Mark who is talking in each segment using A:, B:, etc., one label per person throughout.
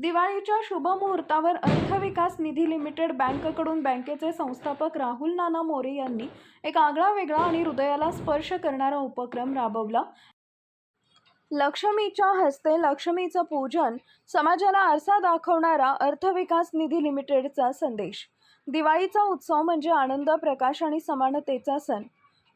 A: दिवाळीच्या शुभ मुहूर्तावर अर्थविकास निधी लिमिटेड बँककडून बँकेचे संस्थापक राहुल नाना मोरे यांनी एक आगळा वेगळा आणि हृदयाला स्पर्श करणारा उपक्रम राबवला. लक्ष्मीच्या हस्ते लक्ष्मीचं पूजन समाजाला आरसा दाखवणारा अर्थविकास निधी लिमिटेडचा संदेश. दिवाळीचा उत्सव म्हणजे आनंद प्रकाश आणि समानतेचा सण.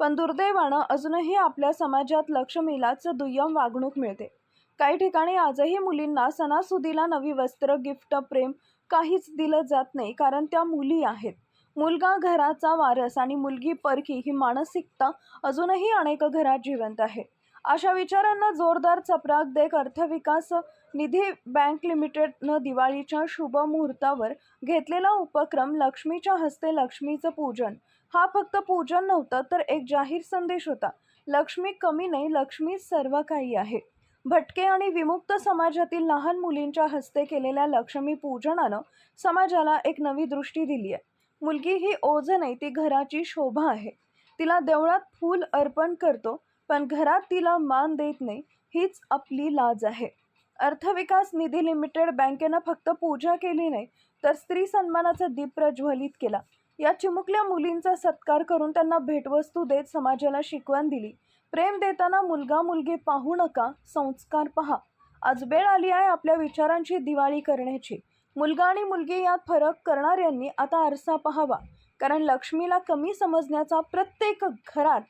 A: पण दुर्दैवानं अजूनही आपल्या समाजात लक्ष्मीलाच दुय्यम वागणूक मिळते. काही ठिकाणी आजही मुलींना सणासुदीला नवी वस्त्र गिफ्ट प्रेम काहीच दिलं जात नाही कारण त्या मुली आहेत. मुलगा घराचा वारस आणि मुलगी परकी ही मानसिकता अजूनही अनेक घरात जिवंत आहे. अशा विचारांना जोरदार चपराक देत अर्थविकास निधी बँक लिमिटेडनं दिवाळीच्या शुभ मुहूर्तावर घेतलेला उपक्रम लक्ष्मीच्या हस्ते लक्ष्मीचं पूजन. हा फक्त पूजन नव्हतं तर एक जाहीर संदेश होता. लक्ष्मी कमी नाही लक्ष्मी सर्व काही आहे. भटके आणि विमुक्त समाजातील लहान मुलींच्या हस्ते केलेल्या लक्ष्मी पूजनानं समाजाला एक नवी दृष्टी दिली आहे. मुलगी ही ओझ नाही ती घराची शोभा आहे. तिला देवळात फूल अर्पण करतो पण घरात तिला मान देत नाही हीच आपली लाज आहे. अर्थविकास निधी लिमिटेड बँकेनं फक्त पूजा केली नाही तर स्त्री सन्मानाचा दीप प्रज्वलित केला. या चिमुकल्या मुलींचा सत्कार करून त्यांना भेटवस्तू देत समाजाला शिकवण दिली. प्रेम देताना मुलगा मुलगी पाहू नका संस्कार पहा. आज वेळ आली आहे आपल्या विचारांची दिवाळी करण्याची. मुलगा आणि मुलगी यात फरक करणाऱ्यांनी आता आरसा पहावा. कारण लक्ष्मीला कमी समजण्याचा प्रत्येक घरात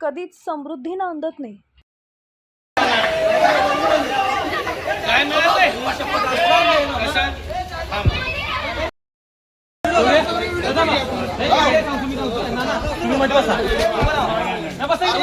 A: कधीच समृद्धी नांदत नाही.
B: काय ಬಸ್ತಾರ